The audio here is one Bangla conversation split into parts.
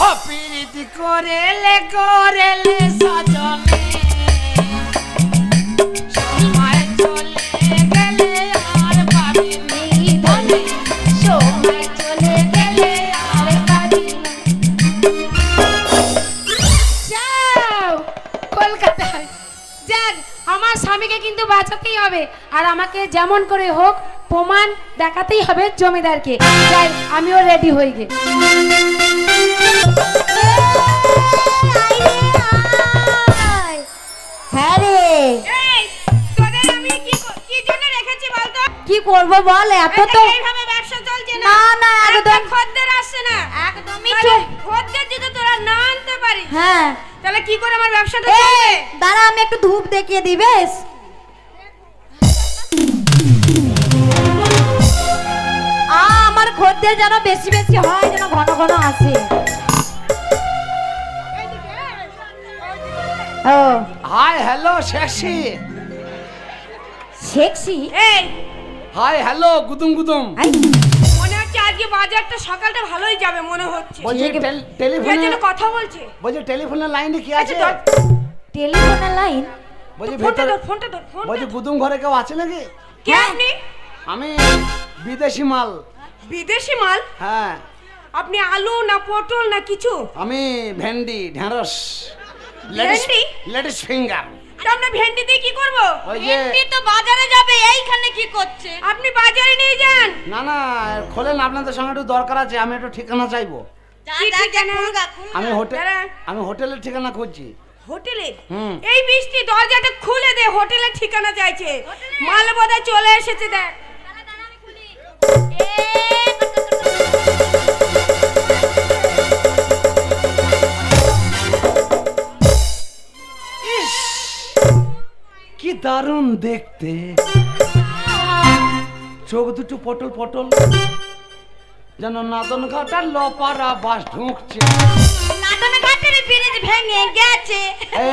প্রীতি করেলে করেলে সজনে সময় চলে গেলে আর পাবিনি ধনে সময় চলে গেলে আর পারি যাও কলকাতায়। যাক আমার স্বামীকে কিন্তু বাঁচাতেই হবে। আর আমাকে যেমন করে হোক প্রমাণ দেখাতেই হবে জমিদারকে। যাই আমিও রেডি হয়ে গে হ্যাঁ রে। কি করব বল এত তো ব্যবসা চলছে না। না, একদম। খদ্দের আসছে না। একদমই খদ্দের যদি তোরা না আনতে পারিস হ্যাঁ। তাহলে কি করে আমার ব্যবসাটা দাঁড়া আমি একটু ধূপ দেখিয়ে দিই আমার খদ্দের যেন বেশি বেশি হয় যেন ঘন ঘন আসে। ও। হাই হ্যালো শেষি সেক্সি এই। হাই হ্যালো গুদুম গুদুম মনে হচ্ছে আজকে বাজারটা সকালটা ভালোই যাবে মনে হচ্ছে। বলছি ঠিক- টেলিফোনে জন্য কথা বলছে? বলছি টেলিফোনের লাইনে কি আছে? আচ্ছা, টেলিফোনের লাইন বলছি ফোনটা ধর ফোনটা ধর ফোনটা। বলছি গুদুম ঘরে কেউ আছে নাকি? কে আপনি? আমি বিদেশি মাল। বিদেশি মাল? হ্যাঁ। আপনি আলু না পটল না কিছু? আমি ভেন্ডি ঢেঁড়স ভেন্ডি? Ladies finger. আমরা ভেন্ডি দিয়ে কি করব? ওই যে তো বাজারে যাবে এইখানে কি করছে? আপনি বাজারে নিয়ে যান। না না খোলেন আপনাদের সঙ্গে একটু দরকার আছে আমি একটু ঠিকানা চাইব। আমি হোটেল আমি হোটেলের ঠিকানা খুঁজছি। হোটেলের হুম। এই বৃষ্টি দরজাটা খুলে দে হোটেলের ঠিকানা চাইছে। মাল বোধহয় চলে এসেছে দেখ। দারুণ দেখতে। চোখ দুটো পটল পটল। যেন নাদন ঘাটার লপারা বাস ঢুকছে। নাটনে ঘাটের ব্রিজ ভেঙে গেছে।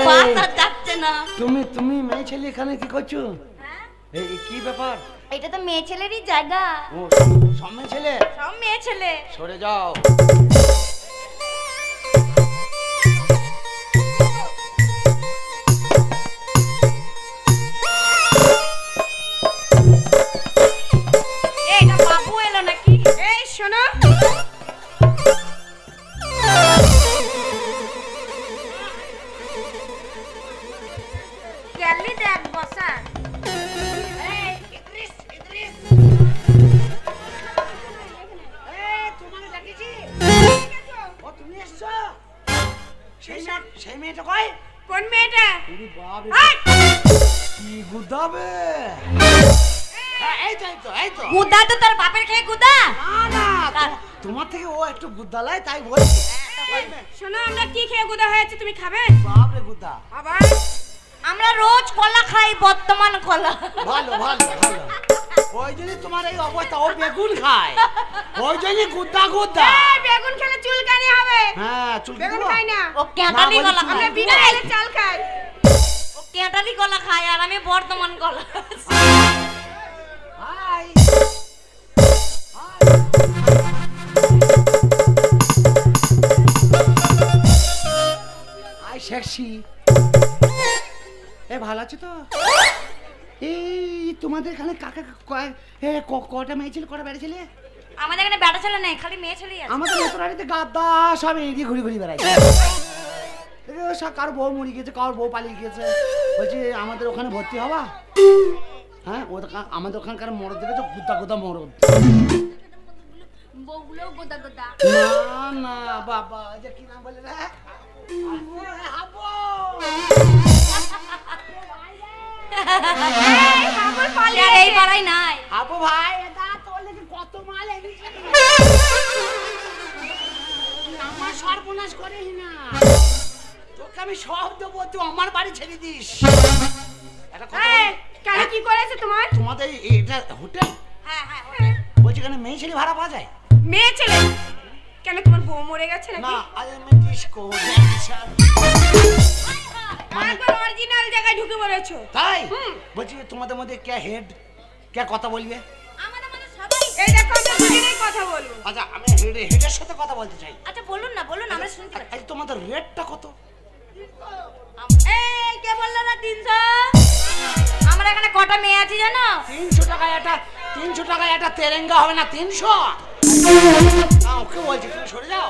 বাস আর যাচ্ছে না। তুমি তুমি মেয়ে ছেলে এখানে কি করছ? এই কি ব্যাপার? এটা তো মেয়ে ছেলেরই জায়গা। ও সব মেয়ে ছেলে? সব মেয়ে ছেলে। সরে যাও। এই তো এই তো এই তো। গুদা তো তোর বাপের খেয়ে গুদা। না না তোমার থেকে ও একটু তাই বলছি। শোনো আমরা কি খেয়ে গুদা হয়েছে তুমি খাবে? বাপ রে গুদ্দা আবার? আমরা রোজ কলা খাই বর্তমান কলা। ভালো ভালো ভালো। ওই জন্য তোমার এই অবস্থা ও বেগুন খায়। ওই জন্য গুদ্দা গুদ্দা বেগুন খেলে চুলকানি হবে। হ্যাঁ চুল বেগুন খাই না। ও কেঁটালি কলা চুল- আমরা খায় বিনা তেলে চাল খাই। ও কেঁটালি কলা খায় আর আমি বর্তমান কলা সেক্সি এ ভালো আছো তো? এই তোমাদের এখানে কাকা কটা মেয়ে ছিল কটা বেড়ে ছেলে? আমাদের এখানে বেটা ছেলে নেই খালি মেয়ে ছেলেই আছে। আমাদের মতরানিতে গাদ্দা সব এদিকে ঘুরি ঘুরি বেড়ায়। সব কার বউ মরে গেছে কার বউ পালিয়ে গেছে বলছি আমাদের ওখানে ভর্তি হবা? হ্যাঁ ওদের- আমাদের ওখানকার মরদ দেখেছ গুদ্দা গুদ্দা মরদ। বউগুলো গোদা গোদা। না না বাবা যে কি নাম বলে রে? হাবু ভাই কত মাল আমার সর্বনাশ করিস না। তোকে আমি সব দেবো তুই আমার বাড়ি ছেড়ে দিস। একটা কথা? কেন কি করেছে তোমার? তোমাদের এটা হোটেল? হ্যাঁ হ্যাঁ হোটেল। বলছি এখানে মেয়ে ছেলে ভাড়া পাওয়া যায়? মেয়ে ছেলে? কেন তোমার বউ মরে গেছে না নাকি I am a disco dancer একবার অরিজিনাল জায়গায় ঢুকে পড়েছো। তাই? হুম। বলছি তোমাদের মধ্যে কে হেড কে কথা বলবে? আমাদের মধ্যে সবাই এই দেখো আমরা দুজনেই কথা বলব। আচ্ছা আমি হেডে হেডের সাথে কথা বলতে চাই। আচ্ছা বলুন না বলুন আমরা শুনতে পাচ্ছি। আচ্ছা তোমাদের রেটটা কত? এই কে বলল না তিনশো? আমার এখানে কটা মেয়ে আছে জানো? তিনশো টাকায় একটা তিনশো টাকায় একটা তেরেঙ্গা হবে না তিনশো? ওকে বলছি তুমি সরে যাও।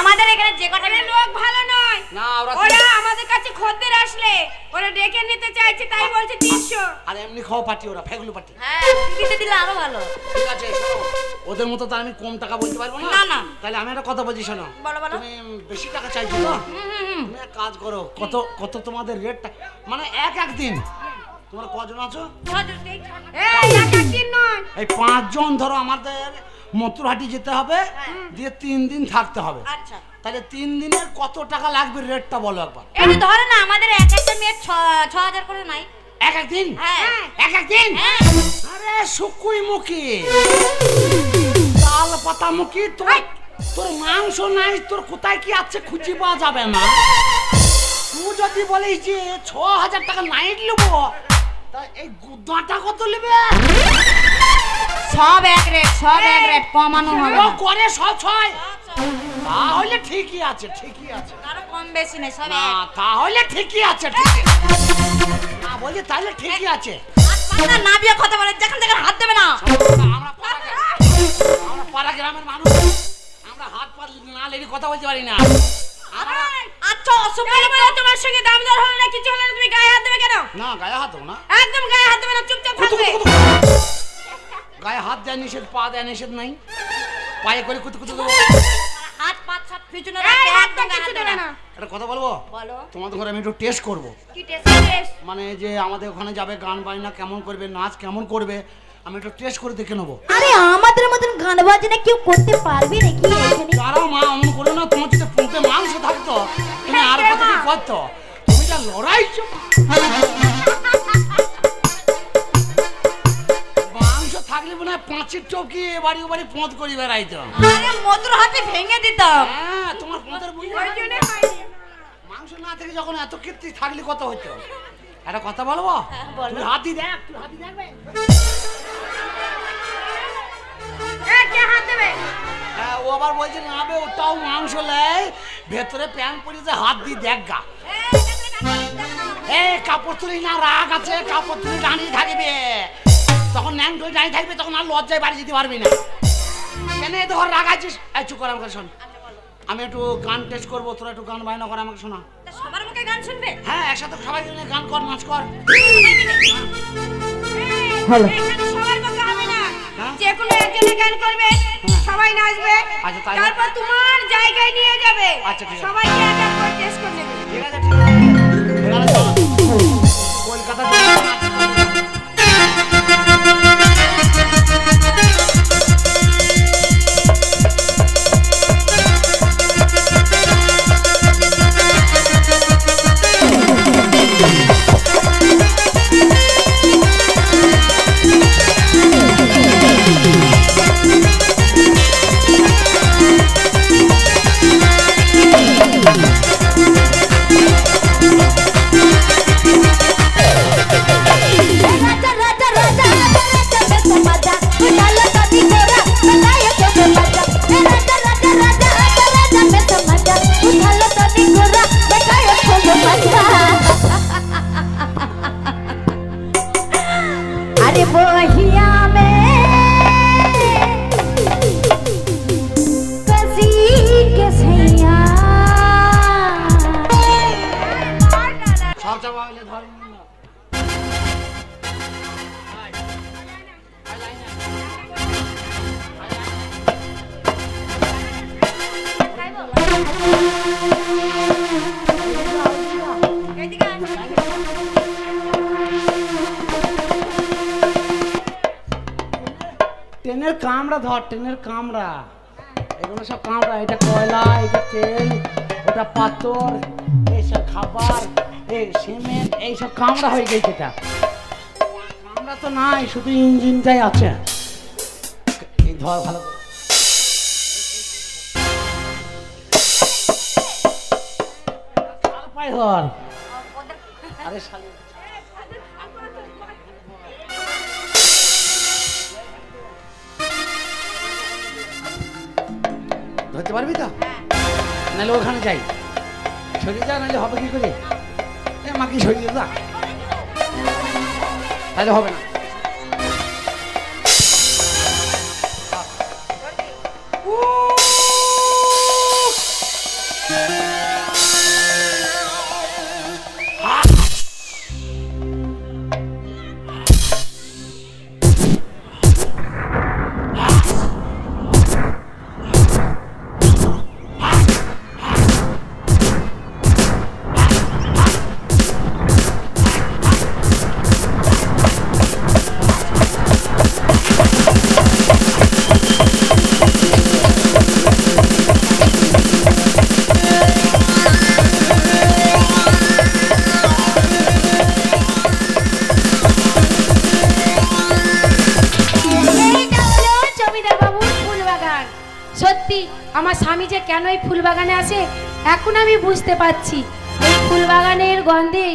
আমাদের এখানে যে কটা লোক ভালো নয়। না ওরা আমাদের কাছে খদ্দের আসলে। ওরা ডেকে নিতে চাইছে তাই বলছে তিনশো। আর এমনি খাওয়া পার্টি ওরা ফেগলু পার্টি। হ্যাঁ টিকিটে দিলে আরও ভালো। ঠিক আছে শোনো ওদের মতো তো আমি কম টাকা বলতে পারব না। না, না। তাহলে আমি একটা কথা বলছি শোনো। বলো, বলো। তুমি বেশি টাকা চাইছো তো? তুমি এক কাজ করো কত কত তোমাদের রেটটা মানে এক এক দিন। তোমার কজন আছো? এই এক একদিন নয়। এই পাঁচজন ধরো আমাদের মথুরহাটি যেতে হবে দিয়ে তিন দিন থাকতে হবে। আচ্ছা। তাহলে তিন দিনের কত টাকা লাগবে রেটটা বলো একবার। এই যে ধরে না আমাদের এক একটা মেয়ে ছ হাজার করে নাই এক এক দিন? হ্যাঁ। এক এক দিন? হ্যাঁ। আরে শুকুই মুখি তাল পাতা মুখি তোর তোর মাংস নাই তোর কোথায় কি আছে খুঁজে পাওয়া যাবে না? তুই যদি বলিস যে ছ হাজার টাকা নাইট নেব তা এই গুদাটা কত নেবে? সব এক রেট সব এক রেট কমানো হবে ও না করে ছ ছয়। তাহলে ঠিকই আছে ঠিকই আছে। আরও কম বেশি নেই সব না এক। তাহলে ঠিকই আছে ঠিকই। না বলছি তাহলে ঠিকই আছে। আপনার না দিয়ে কথা বলে যেখান থেকে হাত দেবে না। আমরা পাড়া গ্রাম- আমরা পাড়া গ্রামের মানুষ। আমরা হাত পা না লেগে কথা বলতে পারি না। আমরা আচ্ছা বলে তোমার সঙ্গে দাম দর হলো না কিছু হলো না তুমি গায়ে হাত দেবে কেন? না গায়ে হাত দেবো না। একদম গায়ে হাত দেবে না চুপচাপ থাকবে। গায়ে হাত দেয় নিষেধ পা দেয় নিষেধ নাই। পায়ে করে কুতু কুতু দেবো হাত পাত সব পিছনে এই, একদম কিছু দেবে না। একটা কথা বলব? বলো। তোমাদের ঘরে আমি একটু টেস্ট করব। কি টেস্ট মানে যে আমাদের ওখানে যাবে গান বাজনা কেমন করবে নাচ কেমন করবে আমি একটু টেস্ট করে দেখে নেব। আরে আমাদের মতন গান বাজনা কেউ করতে পারবে নাকি এখানে? তারাও মা অমন করে না তোমার যদি পুঁতে মাংস থাকতো তুমি আর কত কি করতো? তুমি যা লড়াইছো মনে হয় পাঁচের করি বেড়াইতো আরে মধুর হাতে ভেঙে দিতাম। হ্যাঁ তোমার বুঝি হয়নি। মাংস না থেকে যখন এত কীর্তি থাকলে কত হতো একটা কথা বলব? হ্যাঁ, তুই হাতি দেখ তুই হাতি দেখবে? হ্যাঁ ও আবার বলছে না বে ওটাও মাংস লেয় ভেতরে প্যান পরিতে হাত দিয়ে দেখ গা। এ কাপড় তুলি না রাগ আছে কাপড় তুলি দাঁড়িয়ে থাকবে তখন ন্যাং ধরে দাঁড়িয়ে থাকবে তখন আর লজ্জায় বাড়ি যেতে পারবি না। কেন এত ঘর রাগ আছিস? এই চুপ কর আমাকে শোন। আমি একটু গান টেস্ট করব তোরা একটু গান বায়না করে আমাকে শোনা। সবার মুখে গান শুনবে? হ্যাঁ একসাথে সবাই মিলে গান কর নাচ কর। হ্যালো। সবার পক্ষে হবে না। হ্যাঁ? যে কোনো একজনে গান করবে সবাই নাচবে। আচ্ছা, তাই- তারপর তোমার জায়গায় নিয়ে যাবে। আচ্ছা, ঠিক আছে। সবাইকে এক এক করে টেস্ট করে নেবে। ঠিক আছে ঠিক আছে। কলকাতা কামড়া ধর ট্রেনের কামড়া। এগুলো সব কামড়া, এটা কয়লা, এটা তেল, ওটা পাথর, এইসব খাবার এই সিমেন্ট, এইসব কামড়া হয়ে গেছে এটা। কামড়া তো নাই, শুধু ইঞ্জিনটাই আছে। ধর ভালো ধর আরে শালি। ধরতে পারবি তো? নাহলে ওখানে যাই। সরিয়ে যা, নাহলে হবে কি করে? মাকে সরিয়ে যা। তাহলে হবে না। এই ফুল বাগানে আসে এখন আমি বুঝতে পারছি। এই ফুল বাগানের গন্ধে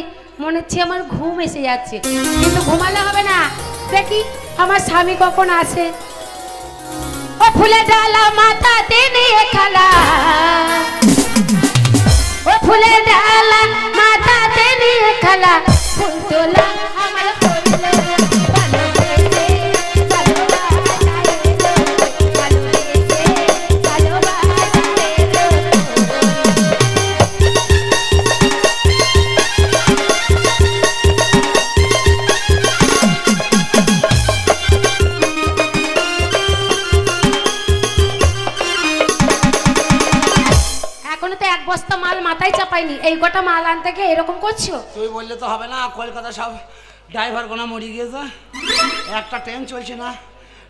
মনে হচ্ছে আমার ঘুম এসে যাচ্ছে। কিন্তু ঘুমালে হবে না। দেখি, আমার স্বামী কখন আসে ও ফুলে ডালা মাথাতে নিয়ে খেলা। ও ফুলে ডালা মাথাতে নিয়ে খেলা। ফুল তোলা আমার কটা মাল আনতে গিয়ে এরকম করছ? তুই বললে তো হবে না কলকাতা সব ড্রাইভার গোনা মরে গিয়েছে। একটা ট্রেন চলছে না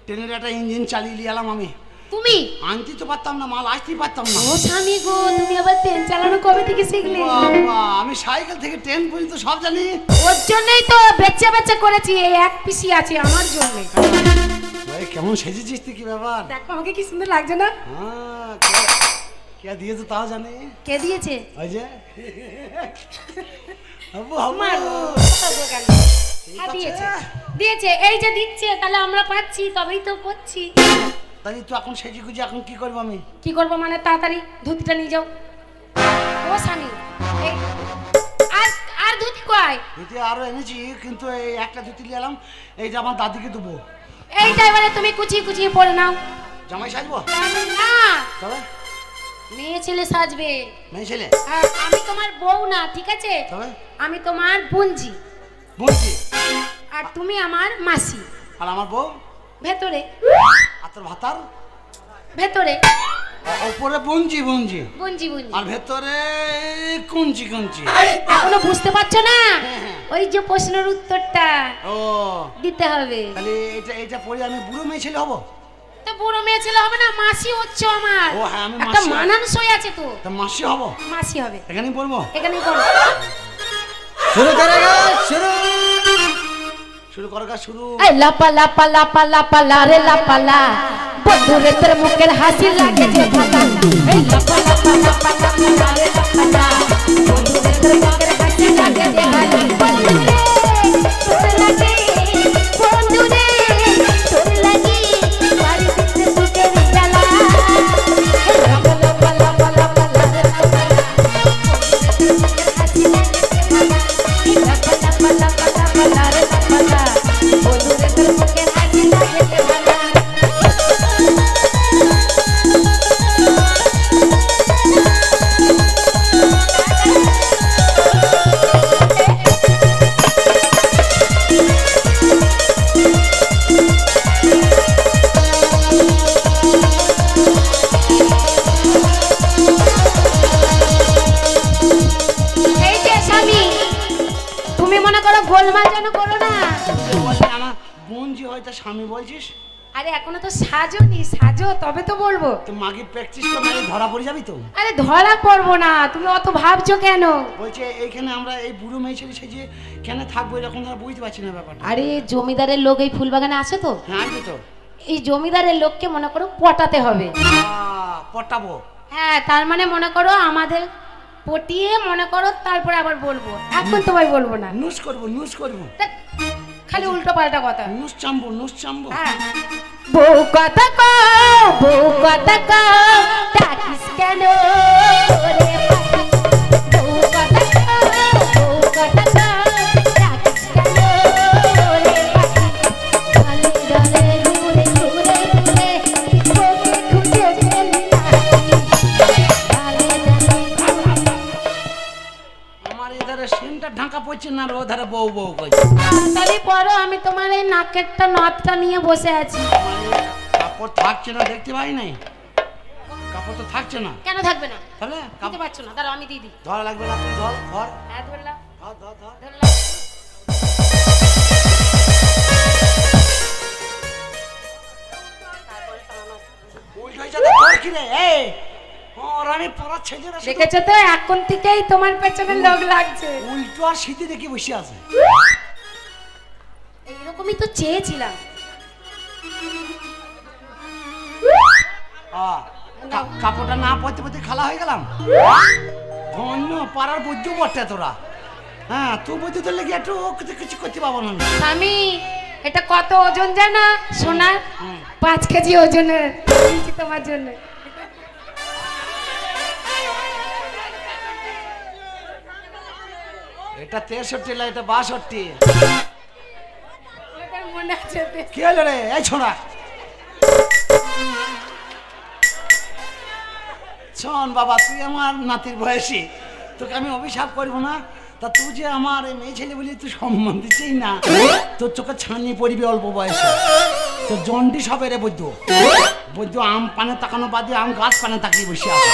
ট্রেনের একটা ইঞ্জিন চালিয়ে নিয়ে এলাম আমি। তুমি? আনতে তো পারতাম না মাল আসতেই পারতাম না। ও স্বামী গো তুমি আবার ট্রেন চালানো কবে থেকে শিখলে? বাবা, আমি সাইকেল থেকে ট্রেন পর্যন্ত সব জানি। ওর জন্যই তো বেচে বেচে করেছি এই এক পিসি আছে আমার জন্য। কেমন সেজেছিস তুই কি ব্যাপার? দেখো আমাকে কি সুন্দর লাগছে না? হ্যাঁ, কে- দিয়েছে তাও জানি কে দিয়েছে ওই যে হাবু হ্যাঁ দিয়েছে দিয়েছে এই যে দিচ্ছে তাহলে আমরা পাচ্ছি তবেই তো করছি তাহলে তুই এখন সেজে গুজে এখন কি করব আমি কি করব মানে তাড়াতাড়ি ধুতিটা নিয়ে যাও ও স্বামী আর আর ধুতি কয় ধুতি আরও এনেছি কিন্তু এই একটা ধুতি নিয়ে এলাম এই যে আমার দাদিকে দেবো এইটা এবারে তুমি কুচিয়ে কুচিয়ে পরে নাও জামাই সাজবো না তবে মেয়ে ছেলে সাজবে। মেয়ে ছেলে? আর আমি তোমার বউ না ঠিক আছে? আমি তোমার বোনজি বুনছি আর তুমি আমার মাসি। আর আমার বউ? ভেতরে। আর তোর ভাতার? ভেতরে। ওপরে বুনছি বুনছি বুনজি বুনজি আর ভেতরে কুঞ্চি কুঞ্চি এখনও বুঝতে পারছ না? হ্যাঁ। ওই যে প্রশ্নের উত্তরটা ও। দিতে হবে। তাহলে এটা এটা পরে আমি বুড়ো মেয়ে ছেলে হব? তো বুড়ো মেয়ে ছেলে হবে না মাসি হচ্ছে আমার। ও হ্যাঁ, আমি একটা মাসি। মানানসই আছে তো। তা মাসি হব? মাসি হবে। এখানেই বলব এখানেই করো শুরু করে শুরু। শুরু কর গা, শুরু। এই লাপা লাপা লাপা লাপা লা রে লাপা লা। বন্ধুরে তোর মুখের হাসি লাগে যে ভালা এই লাপা লাপা লাপা লাপা লা রে লাপা লা। বন্ধুরে তোর মুখের হাসি লাগে যে ভালা স্বামী বলছিস? আরে এখনও তো সাজোনি সাজো তবে তো বলব। তো মাকে প্র্যাকটিস করে ধরা পড়ে যাবি তো? আরে ধরা পড়ব না তুমি অত ভাবছ কেন? বলছে এইখানে আমরা এই বুড়ো মেয়ে ছেলে সেজে কেন থাকব এরকম ধরা বুঝতে পারছি না ব্যাপারটা। আরে জমিদারের লোক এই ফুলবাগানে আসে তো? হ্যাঁ আসবে তো। এই জমিদারের লোককে মনে করো পটাতে হবে। পটাবো। হ্যাঁ তার মানে মনে করো আমাদের পটিয়ে মনে করো তারপরে আবার বলব। এখন তোমায় বলব না। নুস করব নুস করব। খালি উল্টো পাল্টা কথা। নুস চাম্বো নুস চাম্বো। হ্যাঁ। বউ কথা কও বউ কথা কও ডাকিস কেন আর ওধারে বউ বউ কইছে তাড়াতাড়ি পরো আমি তোমার এই নাকেরটা নথটা নিয়ে বসে আছি। কাপড় থাকছে না দেখতে পাই নাই? কাপড় তো থাকছে না। কেন থাকবে না? তাহলে দিতে কাপড় পারছ না। দাঁড়াও আমি দিয়ে দিই। ধরা লাগবে না তুই ধর ধর। হ্যাঁ ধরলাম। ধর ধর ধর। ধরলাম। উল্টো তোর কি রে এই! পড়া দেখেছ তো এখন থেকেই তোমার পেছনে লোক লাগছে। উল্টো আর শীতে দেখে বসে আছে। এইরকমই তো চেয়েছিলাম। কাপড়টা না পড়তে পরতে খালা হয়ে গেলাম। ধন্য পাড়ার বৈদ্য বটে তোরা। হ্যাঁ তুই বৈদ্য তোর লেগে একটু কিছু- করতে পাবো না। আমি। এটা কত ওজন জানা? হুম। পাঁচ কেজি ওজনের। তোমার জন্য। এটা তেষট্টি এটা বাষট্টি। কি হলো রে? এই ছোড়া। শোন বাবা তুই আমার নাতির বয়সী। তোকে আমি অভিশাপ করব না। তা তুই যে আমার এই মেয়ে ছেলে বলি তুই সম্মান দিচ্ছিস না তোর চোখে ছানি পড়বি অল্প বয়সে। তোর জন্ডিস হবে রে বৈদ্য। বৈদ্য আম পানে তাকানো বাদে আম গাছ পানে তাকিয়ে বসে আছে।